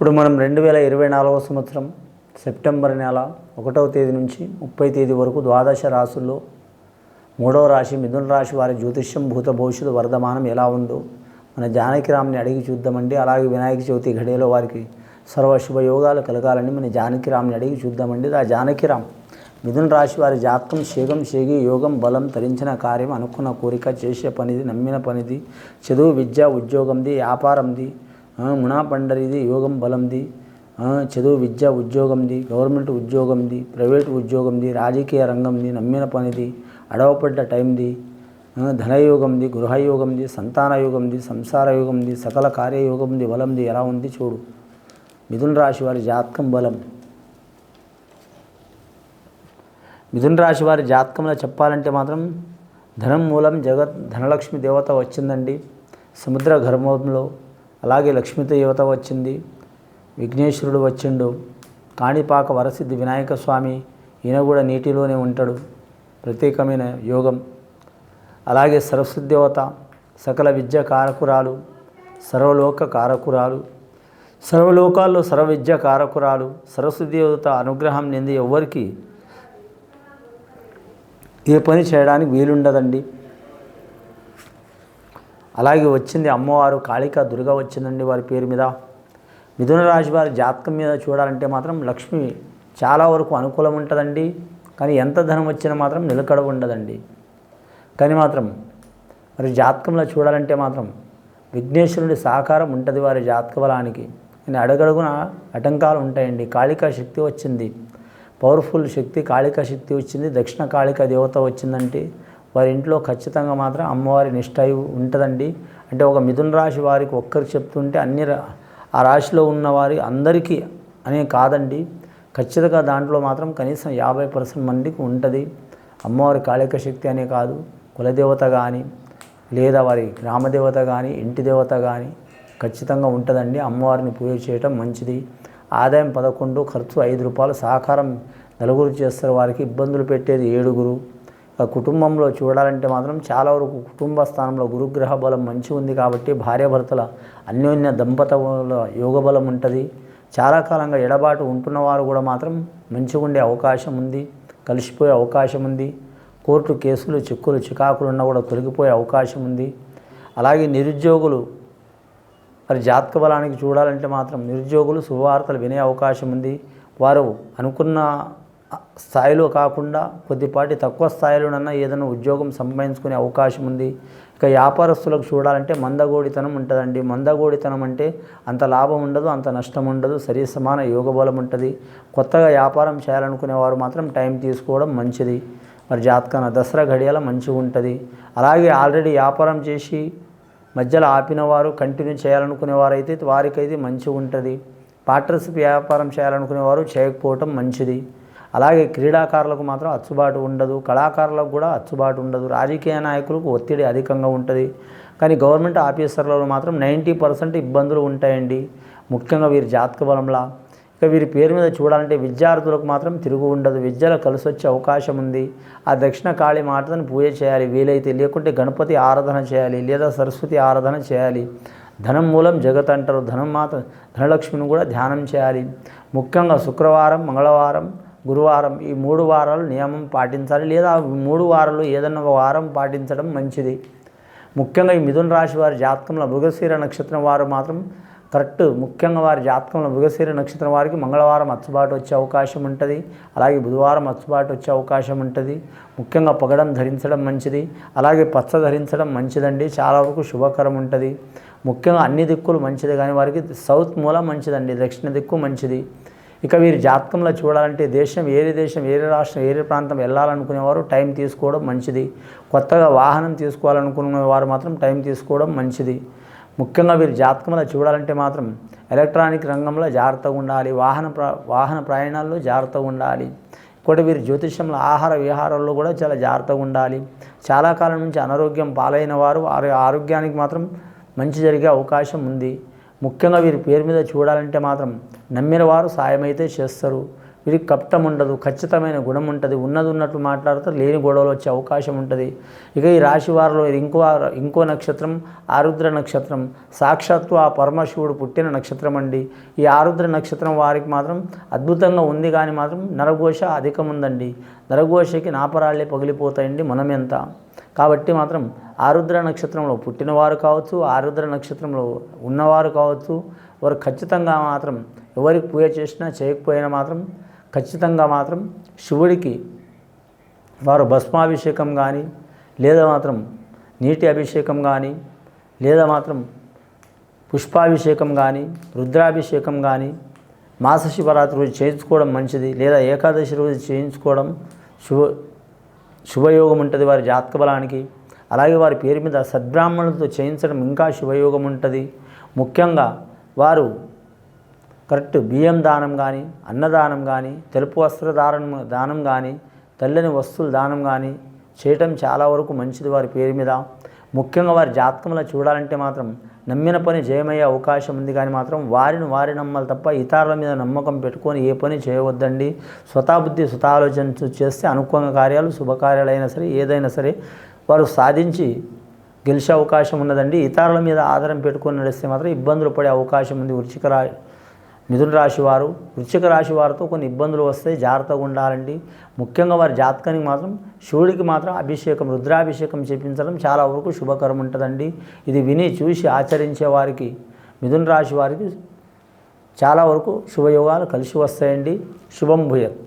ఇప్పుడు మనం రెండు వేల ఇరవై నాలుగవ సంవత్సరం సెప్టెంబర్ నెల ఒకటవ తేదీ నుంచి ముప్పై తేదీ వరకు ద్వాదశ రాశుల్లో మూడవ రాశి మిథున రాశి వారి జ్యోతిష్యం భూత భవిష్యత్తు వర్ధమానం ఎలా ఉందో మన జానకిరామ్ని అడిగి చూద్దామండి. అలాగే వినాయక చవితి ఘడియలో వారికి సర్వ శుభయోగాలు కలగాలని మన జానకిరామ్ని అడిగి చూద్దామండి. ఆ జానకిరామ్ మిథున రాశి వారి జాతకం శేగం శేగి యోగం బలం తరించిన కార్యం అనుకున్న కోరిక చేసే పనిది నమ్మిన పనిది చదువు విద్య ఉద్యోగంది వ్యాపారంది మునా పండరిది యోగం బలంది. చదువు విద్య ఉద్యోగంది గవర్నమెంట్ ఉద్యోగంది ప్రైవేట్ ఉద్యోగంది రాజకీయ రంగంది నమ్మిన పనిది అడవపడ్డ టైంది. ధనయోగంది గృహయోగంది సంతాన యోగంది సంసార యోగంది సకల కార్యయోగంది బలంది ఎలా ఉంది చూడు. మిథున రాశి వారి జాతకం బలం. మిథున రాశి వారి జాతకంలో చెప్పాలంటే మాత్రం ధనం మూలం జగత్ ధనలక్ష్మి దేవత వచ్చిందండి. సముద్ర గర్భంలో అలాగే లక్ష్మీత దేవత వచ్చింది విఘ్నేశ్వరుడు వచ్చిండు కాణిపాక వరసిద్ధి వినాయక స్వామి ఈయన కూడా నీటిలోనే ఉంటాడు. ప్రత్యేకమైన యోగం. అలాగే సరస్వతి దేవత సకల విద్య కారకురాలు సర్వలోక కారకురాలు సర్వలోకాల్లో సర్వ విద్య కారకురాలు సరస్వతి దేవత అనుగ్రహం నింది ఎవ్వరికి ఏ పని చేయడానికి వీలుండదండి. అలాగే వచ్చింది అమ్మవారు కాళికా దుర్గా వచ్చిందండి వారి పేరు మీద. మిథున రాశి వారి జాతకం మీద చూడాలంటే మాత్రం లక్ష్మి చాలా వరకు అనుకూలం ఉంటుందండి. కానీ ఎంత ధనం వచ్చినా మాత్రం నిలకడ ఉండదండి. కానీ మాత్రం మరి జాతకంలో చూడాలంటే మాత్రం విఘ్నేశ్వరుడి సహకారం ఉంటుంది వారి జాతక బలానికి. కానీ అడగడుగున ఆటంకాలు ఉంటాయండి. కాళికా శక్తి వచ్చింది. పవర్ఫుల్ శక్తి కాళికా శక్తి వచ్చింది. దక్షిణ కాళికా దేవత వచ్చిందంటే వారి ఇంట్లో ఖచ్చితంగా మాత్రం అమ్మవారి నిష్ట ఉంటుందండి. అంటే ఒక మిథున రాశి వారికి ఒక్కరు చెప్తుంటే అన్ని రా- ఆ రాశిలో ఉన్న వారి అందరికీ అనే కాదండి. ఖచ్చితంగా దాంట్లో మాత్రం కనీసం యాభై పర్సెంట్ మందికి ఉంటుంది. అమ్మవారి కాళిక శక్తి అనే కాదు. కులదేవత కానీ లేదా వారి గ్రామదేవత కానీ ఇంటి దేవత కానీ ఖచ్చితంగా ఉంటుందండి. అమ్మవారిని పూజ చేయటం మంచిది. ఆదాయం పదకొండు ఖర్చు ఐదు రూపాయలు సహకారం నలుగురు చేస్తారు వారికి. ఇబ్బందులు పెట్టేది ఏడుగురు. కుటుంబంలో చూడాలంటే మాత్రం చాలా వరకు కుటుంబ స్థానంలో గురుగ్రహ బలం మంచి ఉంది కాబట్టి భార్యాభర్తల అన్యోన్య దంపతుల యోగ బలం ఉంటుంది. చాలా కాలంగా ఎడబాటు ఉంటున్న వారు కూడా మాత్రం మంచిగా ఉండే అవకాశం ఉంది కలిసిపోయే అవకాశం ఉంది. కోర్టు కేసులు చిక్కులు చికాకులు ఉన్నా కూడా తొలగిపోయే అవకాశం ఉంది. అలాగే నిరుద్యోగులు మరి జాతక బలానికి చూడాలంటే మాత్రం నిరుద్యోగులు శుభవార్తలు వినే అవకాశం ఉంది. వారు అనుకున్న స్థాయిలో కాకుండా కొద్దిపాటి తక్కువ స్థాయిలోనన్నా ఏదైనా ఉద్యోగం సంపాదించుకునే అవకాశం ఉంది. ఇక వ్యాపారస్తులకు చూడాలంటే మందగోడితనం ఉంటుందండి. మందగోడితనం అంటే అంత లాభం ఉండదు అంత నష్టం ఉండదు సరి సమాన యోగ బలం ఉంటుంది. కొత్తగా వ్యాపారం చేయాలనుకునే వారు మాత్రం టైం తీసుకోవడం మంచిది. మరి జాతకాన దసరా గడియాల మంచిగా ఉంటుంది. అలాగే ఆల్రెడీ వ్యాపారం చేసి మధ్యలో ఆపిన వారు కంటిన్యూ చేయాలనుకునే వారైతే వారికైతే మంచిగా ఉంటుంది. పార్ట్నర్షిప్ వ్యాపారం చేయాలనుకునే వారు చేయకపోవటం మంచిది. అలాగే క్రీడాకారులకు మాత్రం అచ్చుబాటు ఉండదు కళాకారులకు కూడా అచ్చుబాటు ఉండదు. రాజకీయ నాయకులకు ఒత్తిడి అధికంగా ఉంటుంది. కానీ గవర్నమెంట్ ఆఫీసర్లలో మాత్రం నైంటీ పర్సెంట్ ఇబ్బందులు ఉంటాయండి. ముఖ్యంగా వీరి జాతక బలంలా. ఇక వీరి పేరు మీద చూడాలంటే విద్యార్థులకు మాత్రం తిరుగు ఉండదు. విద్యలో కలిసి వచ్చే అవకాశం ఉంది. ఆ దక్షిణ కాళీ మాటను పూజ చేయాలి. వీలైతే లేకుంటే గణపతి ఆరాధన చేయాలి లేదా సరస్వతి ఆరాధన చేయాలి. ధనం మూలం జగత్ అంటారు. ధనం మాత్రం ధనలక్ష్మిని కూడా ధ్యానం చేయాలి. ముఖ్యంగా శుక్రవారం మంగళవారం గురువారం ఈ మూడు వారాలు నియమం పాటించాలి లేదా మూడు వారాలు ఏదైనా ఒక వారం పాటించడం మంచిది. ముఖ్యంగా ఈ మిథున రాశి వారి జాతకంలో మృగశీర నక్షత్రం వారు మాత్రం కరెక్ట్. ముఖ్యంగా వారి జాతకంలో మృగశీర నక్షత్రం వారికి మంగళవారం అచ్చుబాటు వచ్చే అవకాశం ఉంటుంది. అలాగే బుధవారం అచ్చుబాటు వచ్చే అవకాశం ఉంటుంది. ముఖ్యంగా పగడం ధరించడం మంచిది. అలాగే పచ్చ ధరించడం మంచిదండి. చాలా వరకు శుభకరం ఉంటుంది. ముఖ్యంగా అన్ని దిక్కులు మంచిది. కానీ వారికి సౌత్ మూలం మంచిదండి. దక్షిణ దిక్కు మంచిది. ఇక వీరి జాతకంలో చూడాలంటే దేశం ఏరే దేశం ఏరే రాష్ట్రం ఏరే ప్రాంతం వెళ్ళాలనుకునేవారు టైం తీసుకోవడం మంచిది. కొత్తగా వాహనం తీసుకోవాలనుకునే వారు మాత్రం టైం తీసుకోవడం మంచిది. ముఖ్యంగా వీరి జాతకంలో చూడాలంటే మాత్రం ఎలక్ట్రానిక్ రంగంలో జాగ్రత్తగా ఉండాలి. వాహన ప్ర వాహన ప్రయాణాల్లో జాగ్రత్తగా ఉండాలి. ఇంకోటి వీరి జ్యోతిష్యంలో ఆహార విహారాల్లో కూడా చాలా జాగ్రత్తగా ఉండాలి. చాలా కాలం నుంచి అనారోగ్యం పాలైన వారు వారి ఆరోగ్యానికి మాత్రం మంచి జరిగే అవకాశం ఉంది. ముఖ్యంగా వీరి పేరు మీద చూడాలంటే మాత్రం నమ్మిన వారు సాయం అయితే చేస్తారు. వీరికి కప్టం ఉండదు ఖచ్చితమైన గుణం ఉంటుంది. ఉన్నది ఉన్నట్లు మాట్లాడితే లేని గొడవలు వచ్చే అవకాశం ఉంటుంది. ఇక ఈ రాశి వారిలో ఇంకో ఇంకో నక్షత్రం ఆరుద్ర నక్షత్రం. సాక్షాత్తు ఆ పరమశివుడు పుట్టిన నక్షత్రం అండి. ఈ ఆరుద్ర నక్షత్రం వారికి మాత్రం అద్భుతంగా ఉంది కానీ మాత్రం నరఘోష అధికం ఉందండి నరఘోషకి నాపరాళ్ళే పగిలిపోతాయండి మనమెంత. కాబట్టి మాత్రం ఆరుద్ర నక్షత్రంలో పుట్టినవారు కావచ్చు ఆరుద్ర నక్షత్రంలో ఉన్నవారు కావచ్చు వారు ఖచ్చితంగా మాత్రం ఎవరికి పూజ చేసినా చేయకపోయినా మాత్రం ఖచ్చితంగా మాత్రం శివుడికి వారు భస్మాభిషేకం కానీ లేదా మాత్రం నీటి అభిషేకం కానీ లేదా మాత్రం పుష్పాభిషేకం కానీ రుద్రాభిషేకం కానీ మాస శివరాత్రి రోజు చేయించుకోవడం మంచిది లేదా ఏకాదశి రోజు చేయించుకోవడం శుభ శుభయోగం ఉంటుంది వారి జాతక బలానికి. అలాగే వారి పేరు మీద సద్బ్రాహ్మణులతో చేయించడం ఇంకా శుభయోగం ఉంటుంది. ముఖ్యంగా వారు కరెక్ట్ బియ్యం దానం కానీ అన్నదానం కానీ తెలుపు వస్త్ర దానం దానం కానీ తెల్లని వస్తువుల దానం కానీ చేయటం చాలా వరకు మంచిది వారి పేరు మీద. ముఖ్యంగా వారి జాతకంలో చూడాలంటే మాత్రం నమ్మిన పని జయమయ్యే అవకాశం ఉంది కానీ మాత్రం వారిని వారి నమ్మాలి తప్ప ఇతరుల మీద నమ్మకం పెట్టుకొని ఏ పని చేయవద్దండి. స్వతాబుద్ధి స్వతాలోచన చేస్తే అనుకూల కార్యాలు శుభకార్యాలైనా సరే ఏదైనా సరే వారు సాధించి గెలిచే అవకాశం ఉన్నదండి. ఇతరుల మీద ఆధారం పెట్టుకొని నడిస్తే మాత్రం ఇబ్బందులు పడే అవకాశం ఉంది. వృచ్చిక రా మిథున రాశి వారు వృచ్చిక రాశి వారితో కొన్ని ఇబ్బందులు వస్తాయి. జాగ్రత్తగా ఉండాలండి. ముఖ్యంగా వారి జాతకానికి మాత్రం శివుడికి మాత్రం అభిషేకం రుద్రాభిషేకం చేపించడం చాలా వరకు శుభకరం ఉంటుందండి. ఇది విని చూసి ఆచరించే వారికి మిథున రాశి వారికి చాలా వరకు శుభయోగాలు కలిసి వస్తాయండి. శుభం భూయత్.